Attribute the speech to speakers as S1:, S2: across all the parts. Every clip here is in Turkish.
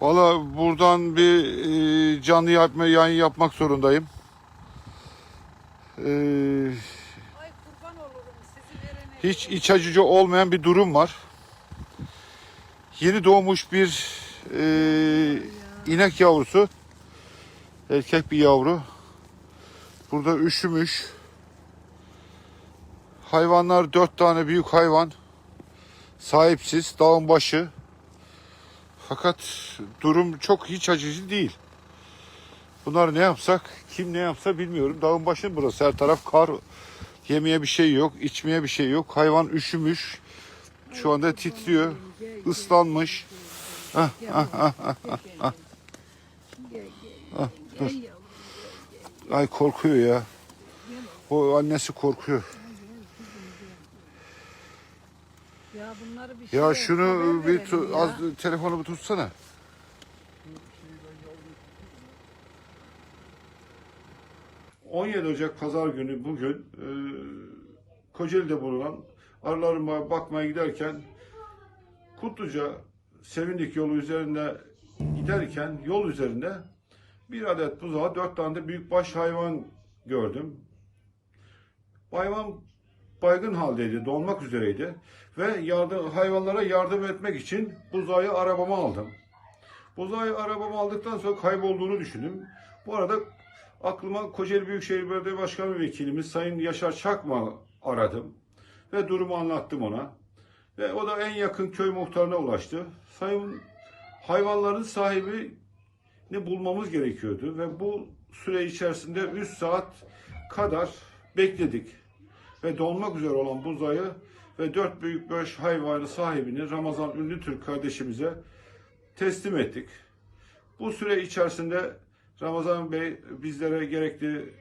S1: Valla buradan bir e, canlı yapma, yayın yapmak zorundayım. E,
S2: Ay kurban olurum sizi verene.
S1: hiç iç açıcı olmayan bir durum var. Yeni doğmuş bir e, inek yavrusu. Erkek bir yavru. Burada üşümüş. Hayvanlar dört tane büyük hayvan. Sahipsiz, dağın başı. Fakat durum çok hiç acıcı değil. Bunlar ne yapsak, kim ne yapsa bilmiyorum. Dağın başı burası. Her taraf kar. Yemeye bir şey yok, içmeye bir şey yok. Hayvan üşümüş. Şu anda titriyor. ıslanmış. Ah, ah, ah, ah, ah. Ah, dur. Ay korkuyor ya. O annesi korkuyor.
S2: Ya bunları bir şey
S1: Ya şunu
S2: haber
S1: bir
S2: verelim
S1: tu-
S2: ya.
S1: az telefonu bir tutsana. ...17 Ocak Pazar günü bugün... E, ...Kocaeli'de bulunan... ...arılarıma bakmaya giderken... ...Kutluca... ...Sevindik yolu üzerinde... ...giderken yol üzerinde... ...bir adet buzağı, dört tane de büyükbaş hayvan gördüm. Hayvan baygın haldeydi, donmak üzereydi. Ve yardım, hayvanlara yardım etmek için buzağı arabama aldım. Buzağı arabama aldıktan sonra kaybolduğunu düşündüm. Bu arada aklıma Kocaeli Büyükşehir Belediye Başkanı Vekilimiz Sayın Yaşar Çakma aradım. Ve durumu anlattım ona. Ve o da en yakın köy muhtarına ulaştı. Sayın hayvanların sahibini bulmamız gerekiyordu. Ve bu süre içerisinde 3 saat kadar bekledik ve donmak üzere olan buzağı ve dört büyük baş hayvanı sahibini Ramazan Ünlü Türk kardeşimize teslim ettik. Bu süre içerisinde Ramazan Bey bizlere gerekli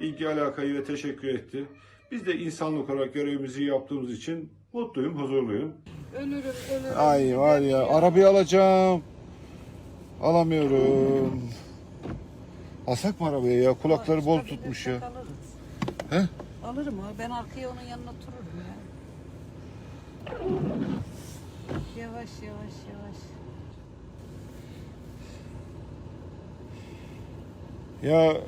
S1: ilgi alakayı ve teşekkür etti. Biz de insanlık olarak görevimizi yaptığımız için mutluyum, huzurluyum.
S2: Ölürüm ölürüm.
S1: Ay var ya arabayı alacağım. Alamıyorum. Alsak mı arabayı ya? Kulakları bol tutmuş ya. He?
S2: Alırım o. Ben arkaya onun yanına otururum ya. Yavaş yavaş yavaş.
S1: Ya